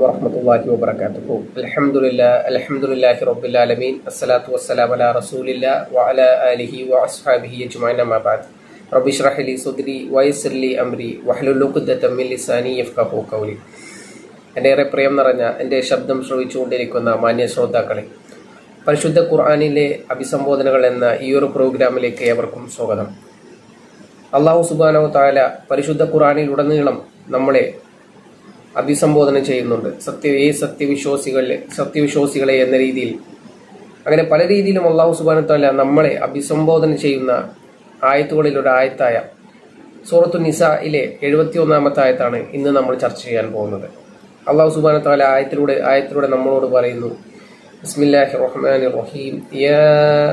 വറഹ്മത്തുള്ളാഹി വബറകാതുഹു. അൽഹംദുലില്ലാ അൽഹംദുലില്ലാഹി റബ്ബിൽ ആലമീൻ. അസ്സലാത്തു വസ്സലാമു അലാ റസൂലില്ലാ വഅലാ ആലിഹി വഅസ്ഹാബിഹി അജ്മഈൻ അമ്മാ ബഅദ് റബ്ബി ഇശ്റഹ് ലി സദ്രി വയസ്സിർ ലി അംരി വഹ്ലുൽ ലുഖ്ദത മിൻ ലിസാനി യഫ്ഖഹു ഖൗലി. ഏറെ പ്രിയം നിറഞ്ഞ എന്റെ ശബ്ദം ശ്രവിച്ചുകൊണ്ടിരിക്കുന്ന മാന്യ ശ്രോതാക്കളെ പരിശുദ്ധ ഖുർആാനിലെ അഭിസംബോധനകൾ എന്ന ഈ ഒരു പ്രോഗ്രാമിലേക്ക് ഏവർക്കും സ്വാഗതം. അള്ളാഹു സുബാനോ താല പരിശുദ്ധ ഖുർആനിലുടനീളം നമ്മളെ അഭിസംബോധന ചെയ്യുന്നുണ്ട്. സത്യ ഈ സത്യവിശ്വാസികളെ സത്യവിശ്വാസികളെ എന്ന രീതിയിൽ. അങ്ങനെ പല രീതിയിലും അള്ളാഹു സുബാനത്തല്ല നമ്മളെ അഭിസംബോധന ചെയ്യുന്ന ആയത്തുകളിൽ ഒരു ആയത്തായ സൂറത്തു നിസയിലെ എഴുപത്തി ഒന്നാമത്തെ ആയത്താണ് ഇന്ന് നമ്മൾ ചർച്ച ചെയ്യാൻ പോകുന്നത്. അള്ളാഹു സുബാനത്തല ആയത്തിലൂടെ ആയത്തിലൂടെ നമ്മളോട് പറയുന്നു ബിസ്മില്ലാഹി റഹ്മാനി റഹീം. യാ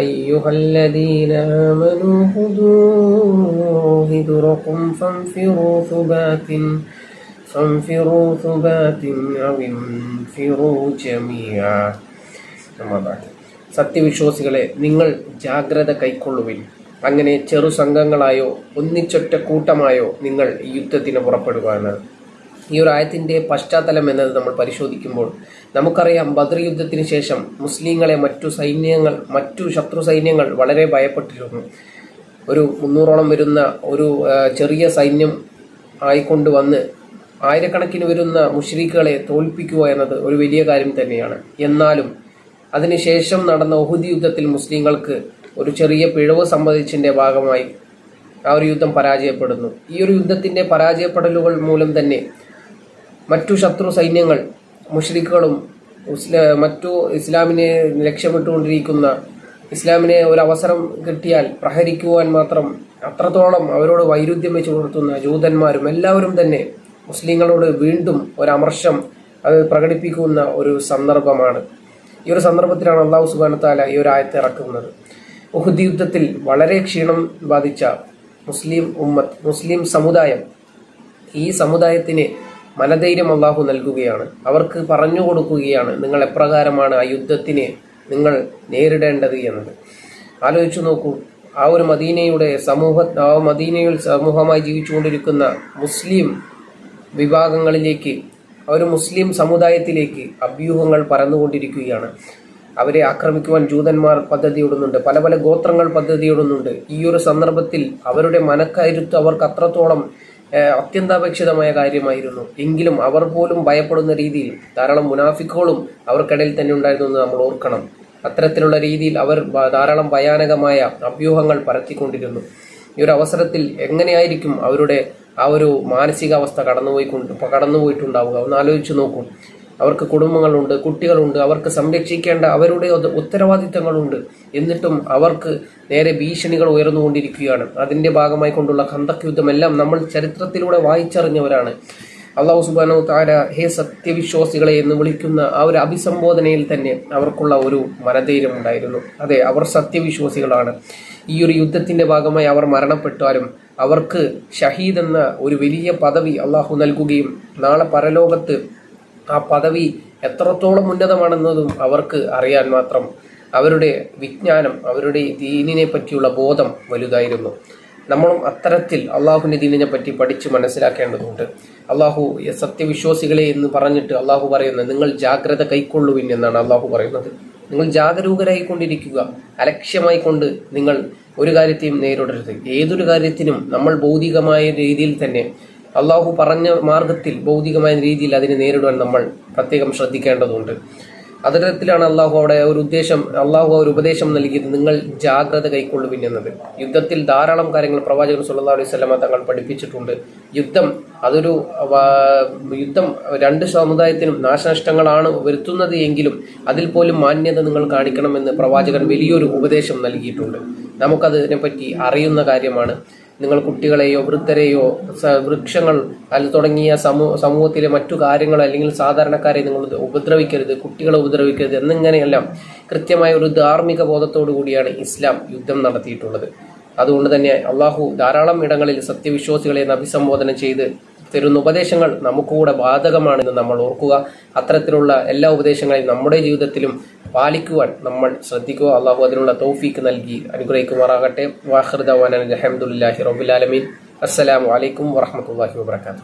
അയ്യുഹല്ലദീന ആമനൂ ഖുദൂ ഹിദ്റക്കും ഫൻഫിറൂ സുബാത്തിൻ فانفروا ثبات أو انفروا جميعا أما بعد സത്യവിശ്വാസികളെ നിങ്ങൾ ജാഗ്രത കൈക്കൊള്ളുവിൻ അങ്ങനെ ചെറു സംഘങ്ങളായോ ഒന്നിച്ചൊറ്റ കൂട്ടമായോ നിങ്ങൾ ഈ യുദ്ധത്തിന് പുറപ്പെടുവാണ് ഈ ഒരു ആയത്തിന്റെ പശ്ചാത്തലം എന്നത് നമ്മൾ പരിശോധിക്കുമ്പോൾ നമുക്കറിയാം ബദർ യുദ്ധത്തിന് ശേഷം മുസ്ലിങ്ങളെ മറ്റു സൈന്യങ്ങൾ മറ്റു ശത്രു സൈന്യങ്ങൾ വളരെ ഭയപ്പെട്ടിരുന്നു ഒരു മുന്നൂറോളം വരുന്ന ഒരു ആ, ചെറിയ സൈന്യം ആയിക്കൊണ്ട് വന്ന് ആയിരക്കണക്കിന് വരുന്ന മുഷ്രീഖുകളെ തോൽപ്പിക്കുക എന്നത് ഒരു വലിയ കാര്യം തന്നെയാണ്. എന്നാലും അതിനുശേഷം നടന്ന ഒഹുദി യുദ്ധത്തിൽ മുസ്ലിങ്ങൾക്ക് ഒരു ചെറിയ പിഴവ് സംബന്ധിച്ചതിന്റെ ഭാഗമായി ആ ഒരു യുദ്ധം പരാജയപ്പെടുന്നു. ഈ ഒരു യുദ്ധത്തിന്റെ പരാജയപ്പെടലുകൾ മൂലം തന്നെ മറ്റു ശത്രു സൈന്യങ്ങൾ മുഷ്രിഖുകളും മറ്റു ഇസ്ലാമിനെ ലക്ഷ്യമിട്ടുകൊണ്ടിരിക്കുന്ന ഇസ്ലാമിനെ ഒരു അവസരം കിട്ടിയാൽ പ്രഹരിക്കുവാൻ മാത്രം അത്രത്തോളം അവരോട് വൈരുദ്ധ്യം വെച്ച് പുലർത്തുന്ന ജൂതന്മാരും എല്ലാവരും തന്നെ മുസ്ലിങ്ങളോട് വീണ്ടും ഒരു അമർഷം അത് പ്രകടിപ്പിക്കുന്ന ഒരു സന്ദർഭമാണ്. ഈ ഒരു സന്ദർഭത്തിലാണ് അള്ളാഹു സുബാനത്താല ഈ ഒരു ആയത്തെ ഇറക്കുന്നത്. ഉഹുദ് യുദ്ധത്തിൽ വളരെ ക്ഷീണം ബാധിച്ച മുസ്ലിം ഉമ്മത്ത് മുസ്ലിം സമുദായം ഈ സമുദായത്തിന് മനധൈര്യം അള്ളാഹു നൽകുകയാണ്. അവർക്ക് പറഞ്ഞു കൊടുക്കുകയാണ് നിങ്ങൾ എപ്രകാരമാണ് ആ യുദ്ധത്തിനെ നിങ്ങൾ നേരിടേണ്ടത് എന്നത്. ആലോചിച്ചു നോക്കൂ ആ ഒരു മദീനയുടെ സമൂഹ മദീനയിൽ സമൂഹമായി ജീവിച്ചുകൊണ്ടിരിക്കുന്ന മുസ്ലിം വിഭാഗങ്ങളിലേക്ക് ആ ഒരു മുസ്ലിം സമുദായത്തിലേക്ക് അഭ്യൂഹങ്ങൾ പരന്നുകൊണ്ടിരിക്കുകയാണ്. അവരെ ആക്രമിക്കുവാൻ ജൂതന്മാർ പദ്ധതിയിടുന്നുണ്ട്. പല പല ഗോത്രങ്ങൾ പദ്ധതിയിടുന്നുണ്ട്. ഈ ഒരു സന്ദർഭത്തിൽ അവരുടെ മനക്കരുത്ത് അവർക്ക് അത്രത്തോളം അത്യന്താപേക്ഷിതമായ കാര്യമായിരുന്നു. എങ്കിലും അവർ പോലും ഭയപ്പെടുന്ന രീതിയിൽ ധാരാളം മുനാഫിക്കുകളും അവർക്കിടയിൽ തന്നെ ഉണ്ടായിരുന്നു എന്ന് നമ്മൾ ഓർക്കണം. അത്തരത്തിലുള്ള രീതിയിൽ അവർ ധാരാളം ഭയാനകമായ അഭ്യൂഹങ്ങൾ പരത്തിക്കൊണ്ടിരുന്നു. ഈ ഒരു അവസരത്തിൽ എങ്ങനെയായിരിക്കും അവരുടെ ആ ഒരു മാനസികാവസ്ഥ കടന്നുപോയിക്കൊണ്ട് കടന്നുപോയിട്ടുണ്ടാവുക? ഒന്ന് ആലോചിച്ച് നോക്കൂ. അവർക്ക് കുടുംബങ്ങളുണ്ട് കുട്ടികളുണ്ട് അവർക്ക് സംരക്ഷിക്കേണ്ട അവരുടെ ഉത്തരവാദിത്തങ്ങളുണ്ട്. എന്നിട്ടും അവർക്ക് നേരെ ഭീഷണികൾ ഉയർന്നുകൊണ്ടിരിക്കുകയാണ്. അതിന്റെ ഭാഗമായി കൊണ്ടുള്ള ഖന്തക് യുദ്ധമെല്ലാം നമ്മൾ ചരിത്രത്തിലൂടെ വായിച്ചറിഞ്ഞവരാണ്. അള്ളാഹു സുബാനോ താര ഹേ സത്യവിശ്വാസികളെ എന്ന് വിളിക്കുന്ന ആ ഒരു അഭിസംബോധനയിൽ തന്നെ അവർക്കുള്ള ഒരു മനധൈര്യം ഉണ്ടായിരുന്നു. അതെ അവർ സത്യവിശ്വാസികളാണ്. ഈ ഒരു യുദ്ധത്തിന്റെ ഭാഗമായി അവർ മരണപ്പെട്ടാലും അവർക്ക് ഷഹീദ് എന്ന ഒരു വലിയ പദവി അള്ളാഹു നൽകുകയും നാളെ പരലോകത്ത് ആ പദവി എത്രത്തോളം ഉന്നതമാണെന്നതും അവർക്ക് അറിയാൻ മാത്രം അവരുടെ വിജ്ഞാനം അവരുടെ ദീനിനെ പറ്റിയുള്ള ബോധം വലുതായിരുന്നു. നമ്മളും അത്തരത്തിൽ അള്ളാഹുവിന്റെ ദീനിനെ പറ്റി പഠിച്ച് മനസ്സിലാക്കേണ്ടതുണ്ട്. അള്ളാഹു സത്യവിശ്വാസികളെ എന്ന് പറഞ്ഞിട്ട് അള്ളാഹു പറയുന്നത് നിങ്ങൾ ജാഗ്രത കൈക്കൊള്ളുവിൻ എന്നാണ് അള്ളാഹു പറയുന്നത്. നിങ്ങൾ ജാഗരൂകരായി കൊണ്ടിരിക്കുക അലക്ഷ്യമായി കൊണ്ട് നിങ്ങൾ ഒരു കാര്യത്തെയും നേരിടരുത്. ഏതൊരു കാര്യത്തിനും നമ്മൾ ഭൗതികമായ രീതിയിൽ തന്നെ അള്ളാഹു പറഞ്ഞ മാർഗത്തിൽ ഭൗതികമായ രീതിയിൽ അതിനെ നേരിടുവാൻ നമ്മൾ പ്രത്യേകം ശ്രദ്ധിക്കേണ്ടതുണ്ട്. അതരത്തിലാണ് അള്ളാഹു അവിടെ ഒരു ഉദ്ദേശം അള്ളാഹു ഒരു ഉപദേശം നൽകിയത്. നിങ്ങൾ ജാഗ്രത കൈക്കൊള്ളുവിൻ എന്നത്. യുദ്ധത്തിൽ ധാരാളം കാര്യങ്ങൾ പ്രവാചകൻ സുല്ലാ അലൈഹി സ്വലമ തങ്ങൾ പഠിപ്പിച്ചിട്ടുണ്ട്. യുദ്ധം അതൊരു യുദ്ധം രണ്ട് സമുദായത്തിനും നാശനഷ്ടങ്ങളാണ് വരുത്തുന്നത് എങ്കിലും അതിൽ പോലും മാന്യത നിങ്ങൾ കാണിക്കണമെന്ന് പ്രവാചകൻ വലിയൊരു ഉപദേശം നൽകിയിട്ടുണ്ട്. നമുക്കതിനെപ്പറ്റി അറിയുന്ന കാര്യമാണ്. നിങ്ങൾ കുട്ടികളെയോ വൃദ്ധരെയോ വൃക്ഷങ്ങൾ അത് തുടങ്ങിയ സമൂഹ സമൂഹത്തിലെ മറ്റു കാര്യങ്ങൾ അല്ലെങ്കിൽ സാധാരണക്കാരെ നിങ്ങൾ ഉപദ്രവിക്കരുത് കുട്ടികളെ ഉപദ്രവിക്കരുത് എന്നിങ്ങനെയെല്ലാം കൃത്യമായ ഒരു ധാർമ്മിക ബോധത്തോടു കൂടിയാണ് ഇസ്ലാം യുദ്ധം നടത്തിയിട്ടുള്ളത്. അതുകൊണ്ട് തന്നെ അള്ളാഹു ധാരാളം ഇടങ്ങളിൽ സത്യവിശ്വാസികളെ അഭിസംബോധന ചെയ്ത് തരുന്ന ഉപദേശങ്ങൾ നമുക്കുകൂടെ ബാധകമാണെന്ന് നമ്മൾ ഓർക്കുക. അത്തരത്തിലുള്ള എല്ലാ ഉപദേശങ്ങളെയും നമ്മുടെ ജീവിതത്തിലും പാലിക്കുവാൻ നമ്മൾ ശ്രദ്ധിക്കുക. അള്ളാഹു അതിനുള്ള തൗഫീക്ക് നൽകി അനുഗ്രഹിക്കുമാറാകട്ടെ. വാഹൃദവാൻ അലഹമുല്ലാഹി റബുലാലമീൻ അസ്സലാമു അലൈക്കും വറഹമത്തല്ലാഹി വാബർക്കാത്തു